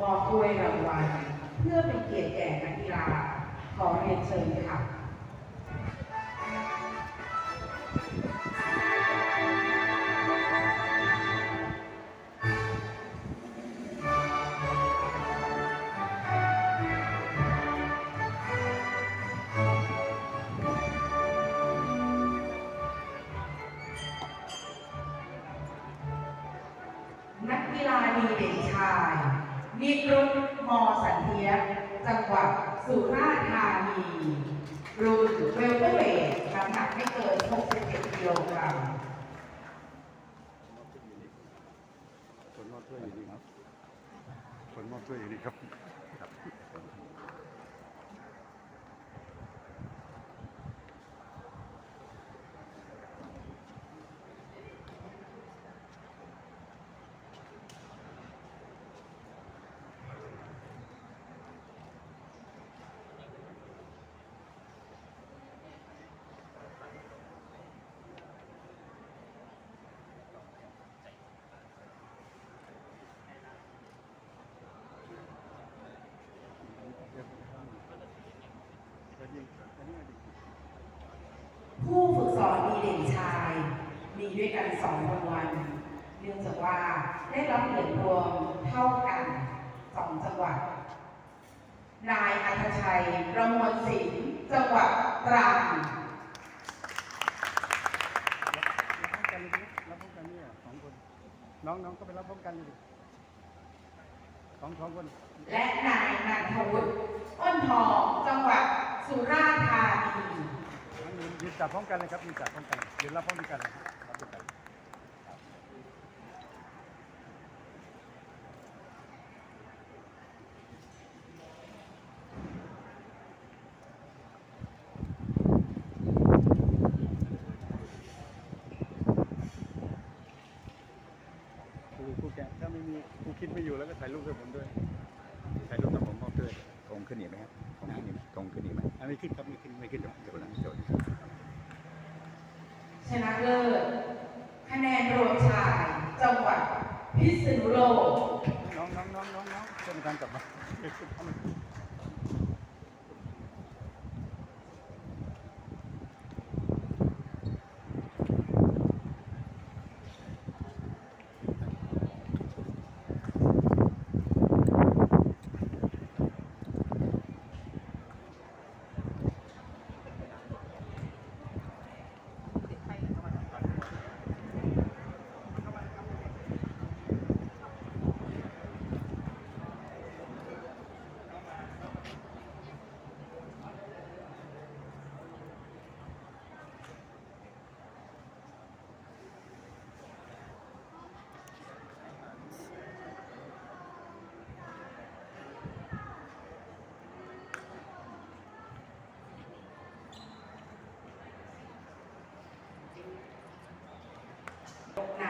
มอบถ้วยรางวัลเพื่อเป็นเกียรติแก่นักกีฬาขอเรียนเชิญค่ะ สุราษฎร์ธานีรุ่นเวลเตอร์เวทน้ำหนักไม่เกิน 67กิโลกรัมคนมอบถ้วยอยู่นี่ครับ คนมอบถ้วยอยู่นี่ครับครับ ผู้ฝึกสอนดีเด่นชาย มี ด้วยกันสองรางวัลเนื่องจากว่าได้รับเหรียญรวมเท่ากันสองจังหวัด นายอัธชัยประมวลศิลป์จังหวัดตรังรับพร้อมกันเลยดิรับพร้อมกันเนี่ยสองคนน้องก็ไปรับพร้อมกันเลยสองสองคน และนายนันทวุฒิอ้นทองจังหวัดสุราษฎร์ธานียืนยืนจับพร้อมกันเลยครับยืนจับพร้อมกันยืนรับพร้อมกัน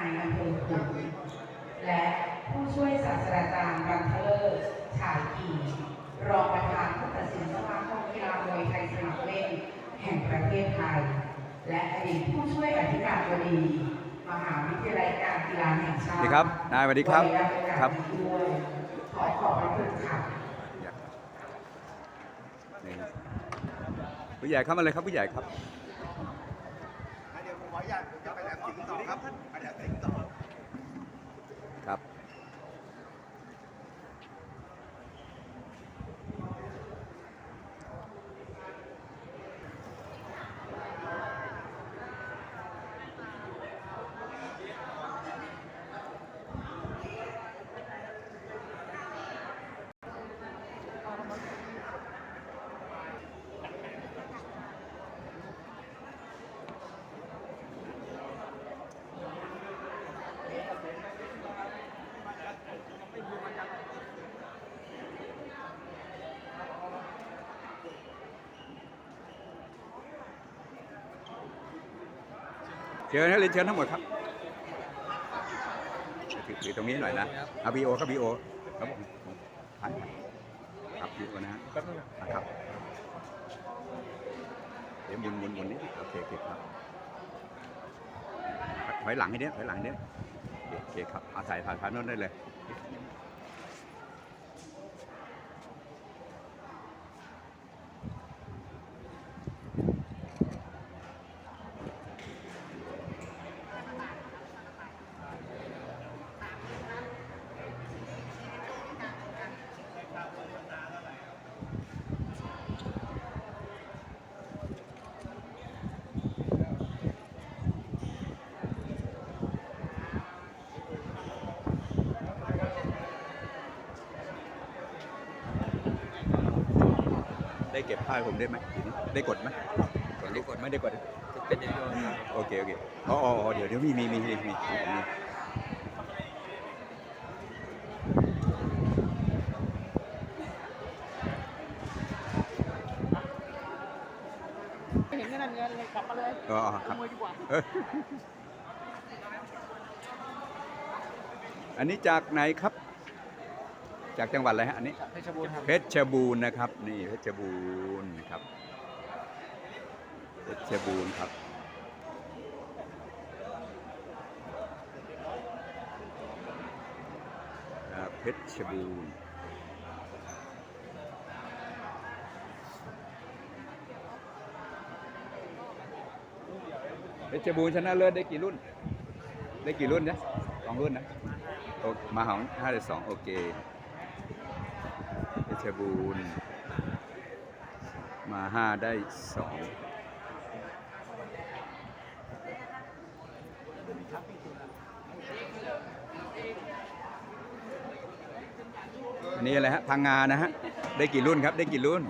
ายอำเภอขุนและผู้ช่วยศาสตราจารย์บันเทอร์ฉายกีรองประธานผู้ตัดสินสมาคมกีฬามวยไทยสมัครเล่นแห่งประเทศไทย และอดีตผู้ช่วยอธิการบดีมหาวิทยาลัยการกีฬาแห่งชาสวัติสดีครับนายสวัสดีครับนาตปะครับขอขอบพระคุณค่ะผู้ใหญ่เข้ามาเลยครับผู้ใหญ่ครับเดี๋ยวผมขออนุญาตผมจะไปแหลมสิงห์ต่อครับไปแหลมสิงห์ต่อ ครับ เชิญนะเรียนเชิญทั้งหมดครับถือตรงนี้หน่อยนะอาบีโอครับบีโอครับผมถ่ายครับบีโอนะฮะแป๊บนึงนะครับเดี๋ยวหมุนหมุนหมุนนิดโอเคโอเคครับถอยหลังให้เนี้ยถอยหลังเนี้ยโอเคโอเคครับอาถ่ายถ่ายถ่ายโน้นได้เลย ได้เก็บภาพให้ผมได้ไหมทีนี้ได้กดไหมไม่ได้กดไม่ได้กดเป็นวิดีโอครับโอเคโอเคอ๋ออ๋ออ๋อเดี๋ยวเดี๋ยวมีมีมีมีมีมีเห็นนั่นเงินเลยกลับมาเลยอ๋ออ๋อครับขโมยดีกว่าเอออันนี้จากไหนครับ จากจังหวัดอะไรฮะอันนี้เพชรบูรณ์ครับเพชรบูรณ์นะครับ นี่เพชรบูรณ์นะครับเพชรบูรณ์ครับอ่าเพชรบูรณ์เพชรบูรณ์ชนะเลิศได้กี่รุ่น ได้กี่รุ่นนะสองรุ่นนะโอมาของห้าได้สองโอเคเพ ชรบูรณ์มาห้าได้สองอันนี้อะไรฮะพังงานะฮะ ได้กี่รุ่นครับ ได้กี่รุ่น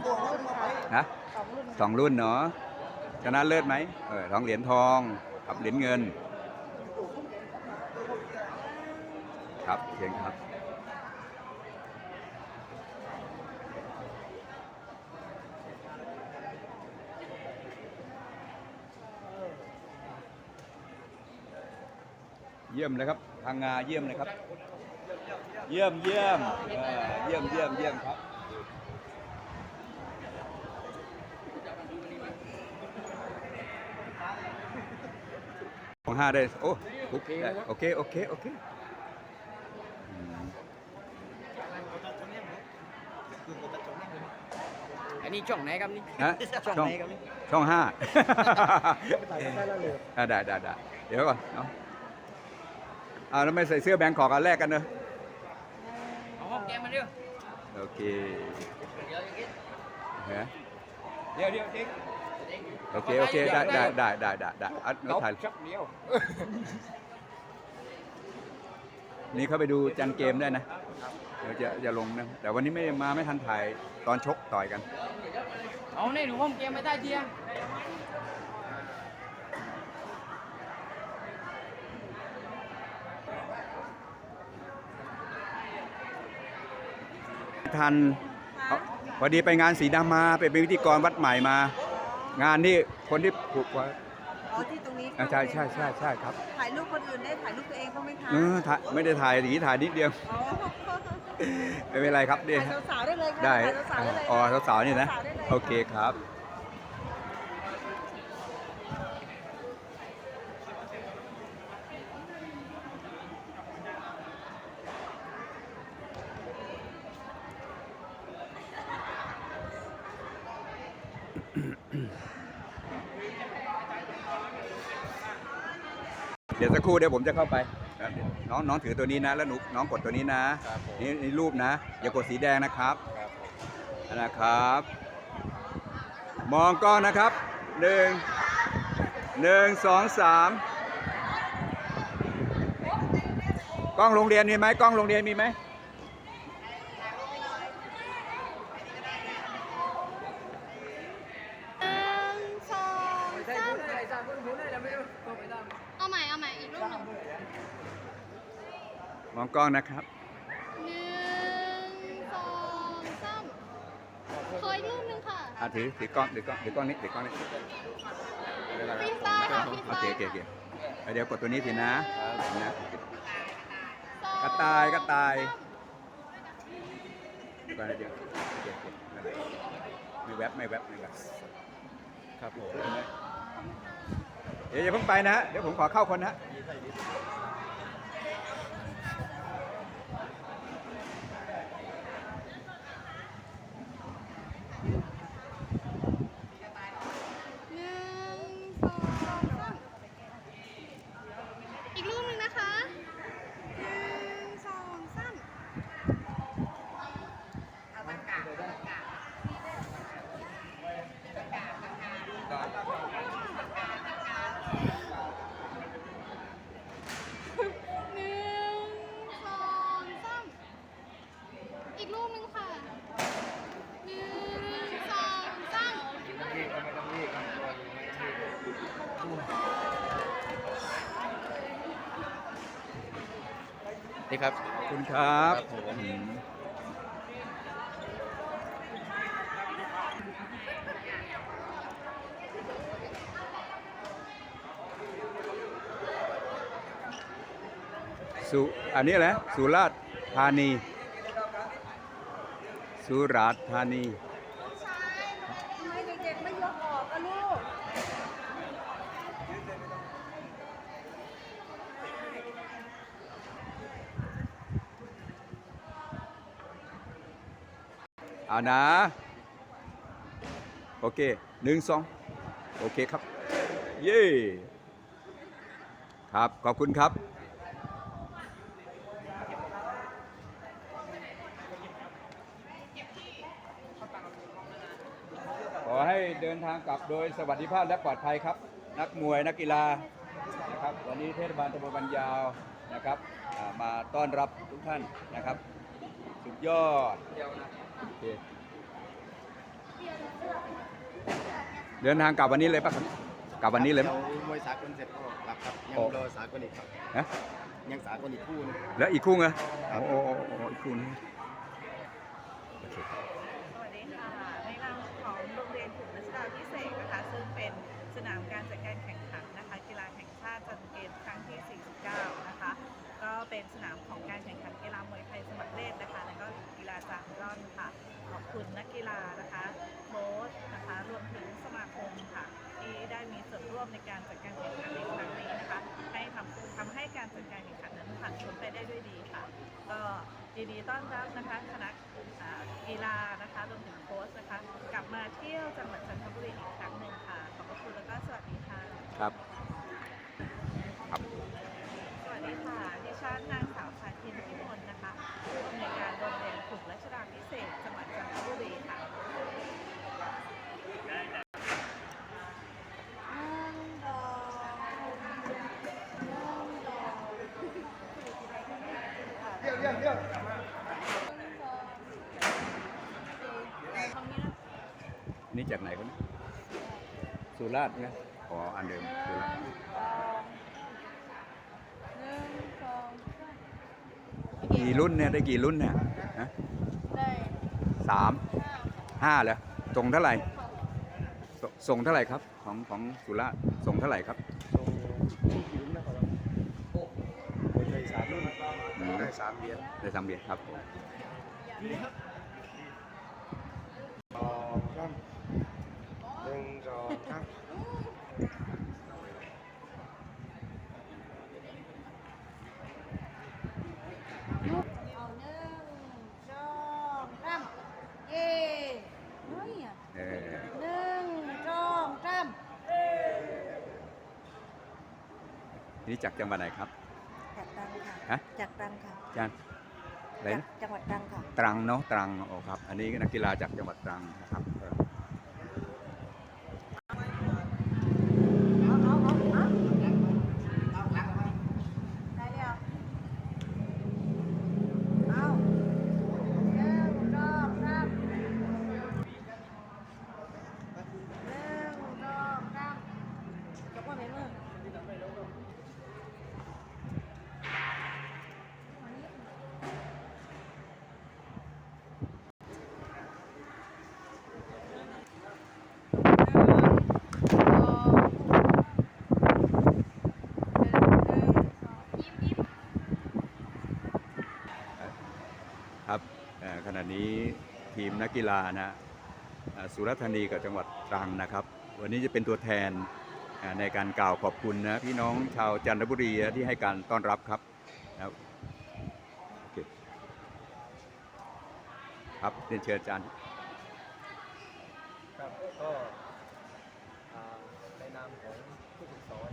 ฮะสองรุ่นเนาะชนะเลิศไหมเออทองเหรียญทองกับเหรียญเงิน ครับเชิญครับ เยี่ยมเลยครับพังงาเยี่ยมเลยครับ เยี่ยมเยี่ยมเออเยี่ยมเยี่ยมเยี่ยมครับของห้าได้โอ้โอเคโอเคโอเคโอเคอืมอันนี้ช่องไหนครับนี่ฮะช่องไหนครับนี่ช่องห้าไปถ่ายได้แล้วเลยอะได้ได้ได้เดี๋ยวก่อนเนาะ อ่าแล้วไม่ใส่เสื้อแบงค์ขอกกันแรกกันเนอะเอาห้องแกมาเร็วโอเคเดี๋ยวอย่างงี้ฮะเดี๋ยวเดี๋ยวเด็กโอเคโอเคได้ได้ได้ได้ได้ได้อะเราถ่ายชักเดียวนี่เข้าไปดูจันเกมได้นะเดี๋ยวจะจะลงนะแต่วันนี้ไม่ได้มาไม่ทันถ่ายตอนชกต่อยกัน เอาในหนูห้องแกไม่ได้เทีย ทันเอาพอดีไปงานสีดำมาไปเป็นพิธีกรวัดใหม่มา งานที่คนที่ผูกไว้อ๋อที่ตรงนี้อะใช่ใช่ใช่ใช่ครับ ถ่ายรูปคนอื่นได้ถ่ายรูปตัวเองบ้างไหมคะเออถ่ายไม่ได้ถ่ายสีถ่ายนิดเดียวอ๋อไม่เป็นไรครับเดี๋ยวถ่ายสาวๆได้เลยค่ะได้ถ่ายสาวๆได้เลยอ๋อสาวๆนี่นะสาวๆได้ลยโอเคครับ ครู่เดี๋ยวผมจะเข้าไป ครับเดี๋ยว น้องน้องถือตัวนี้นะ แล้วหนูน้องกดตัวนี้นะนี่นี่รูปนะ อย่ากดสีแดงนะครับนะครับ มองกล้องนะครับหนึ่งหนึ่งสองสามกล้องโรงเรียนมีไหมกล้องโรงเรียนมีไหม หนึ่งสองสามเอาใหม่ เอาใหม่ อีกรูปหนึ่ง มอง กล้องนะครับ หนึ่งสองสามขออีกรูปหนึ่งค่ะอะถือถือกล้องถือกล้องถือกล้องนี้ถือกล้องนี้ฟรีสไตล์ค่ะฟรีสโอไตเคล์โอเคโอเคเอาเดี๋ยวกดตัวนี้สินะนะสองกระต่ายกระต่าย ก่อนนะเดี๋ยวโอเคโอเคไม่แวบไม่แวบไม่แวบครับผมเดี๋ยวอย่าเพิ่งไปนะฮะเดี๋ยวผมขอเข้าคนนะฮะ หนึ่งสองสามอีกรูปหนึ่งนะคะหนึ่งสองสามหนึ่งสองสามอีกรูปหนึ่งค่ะหนึ่งสอง นี่ครับขอบคุณครับครับผมอืมสุอันนี้อะไรสุราษฎร์ธานี สุราษฎร์ธานี ทำไมเด็กๆไม่ยกออกอะลูก เอานะ โอเคหนึ่งสองโอเคครับ เย่ครับ ขอบคุณครับขอให้เดินทางกลับโดยสวัสดิภาพและปลอดภัยครับ นักมวยนักกีฬานะครับวันนี้เทศบาลตำบลบันยาวนะครับมาต้อนรับทุกท่านนะครับ สุดยอด โอเคเดินทางกลับวันนี้เลยปะครับกลับวันนี้เลยไหมเดี๋ยวมวยสากลเสร็จก็กลับครับยังโอ้ รอสากลอีกครับฮะยังสากลอีกคู่หนึง แล้วอีกคู่ไงโอ้โอ้โอ้โอ้อีกคู่นึงโอเค สวัสดีค่ะ ในนามของโรงเรียนถูกรัชดาพิเศษกนะคะ ซึ่งเป็นสนามการจัดการแข่งขันนะคะ กีฬาแห่งชาติจันทร์เกมครั้งที่ 49 นะคะ ก็เป็นสนามของ ยินดีต้อนรับนะคะคณะกีฬานะคะรวมถึงโค้ชนะคะ กลับมาเที่ยวจังหวัดจันทบุรีอีกครั้งหนึ่งค่ะ ขอบพระคุณแล้วก็สวัสดีค่ะ ครับ ครับ สวัสดีค่ะ ดิฉันนางสาวชาทินพิมลนะคะผู้อำนวยการโรงเรียนถูกรัชดาพิเศษกจังหวัดจันทบุรีค่ะ นี่จากไหนครับเนี่ยสุ ราษฎร์ใช่ไหมอ๋ออันเดิมสุราษฎร์กี่รุ่นเนี่ยได้กี่รุ่นเนี่ยฮะได้สามห้าเหรอส่งเท่าไหร่สส่งเท่าไหร่ครับ ของของสุราษฎร์ส่งเท่าไหร่ครับไทยสามรุ่นได้สามเหรียญได้สามเหรียญครับผมหนึ่งสองสาม เอาหนึ่งสองสามเย่เฮ้ยอะ เออ หนึ่งสองสาม นี่จากจังหวัดไหนครับ จากตรังค่ะฮะ จากตรังค่ะอาจารย์อะไรจากนะจังหวัดตรังค่ะ ตรังเนาะตรังโอ้ครับ อันนี้นักกีฬาจากจังหวัดตรังนะครับเออ เอาเอาเอาเอาได้เดียวเอาหนึ่งสองสามหนึ่งสองสามยกว่าไม่มือ ครับเอ่อขณะนี้ที มนักกีฬานะสุราษฎร์ธานีกับจังหวัดตรังนะครับ วันนี้จะเป็นตัวแทนในการกล่าวขอบคุณนะพี่น้องชาวจันทบุรีที่ให้การต้อนรับครับนะครับเรียนเชิญอาจารย์ครับก็ในนามของผู้ฝึกสอน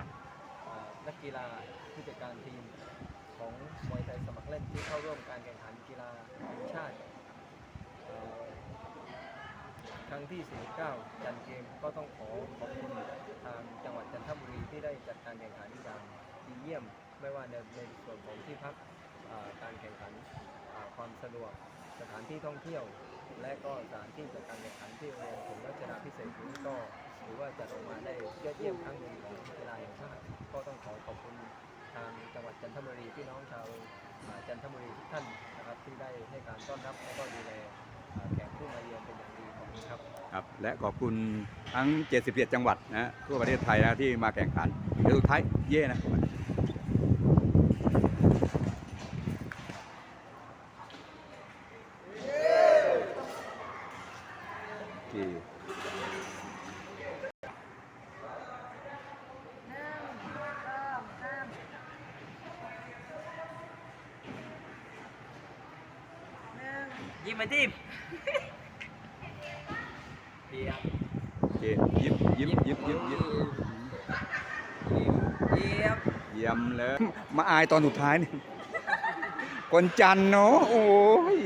อ่านักกีฬาผู้จัดการทีมของมวยไทยสมัครเล่นที่เข้าร่วมการแข่งขันกีฬาชาติอ่า ครั้งที่ 49 จันเกมก็ต้องขอขอบคุณทางจังหวัดจันทบุรีที่ได้จัดการแข่งขันอย่างดีเยี่ยม ไม่ว่าในในส่วนของที่พักการแข่งขันความสะดวกสถานที่ท่องเที่ยว และก็สถานที่จัดการแข่งขันที่โรงเรียนผมรัชดาพิเศษนี้ก็ถือว่าจัดออกมาได้ยอดเยี่ยมครั้งหนึ่งของกีฬาแห่งชาติก็ต้องขอขอบคุณทางจังหวัดจันทบุรีพี่น้องชาวจันทบุรีทุกท่านนะครับที่ได้ให้การต้อนรับและก็ดูแลอ่าแขกผู้มาเยือนเป็นอย่างดี คุณครับครับและขอบคุณทั้ง 77 จังหวัดนะทั่วประเทศไทยนะที่มาแข่งขันเดี๋ยวสุดท้ายเย่นะโอเคยิ้มมาทีม ดีครับ โอเคยิ้มยิ้มยิ้มยิ้มยิ้ม เยี่ยมเลย มาอายตอนสุดท้ายนี่คนจันน์เนาะโอ้ย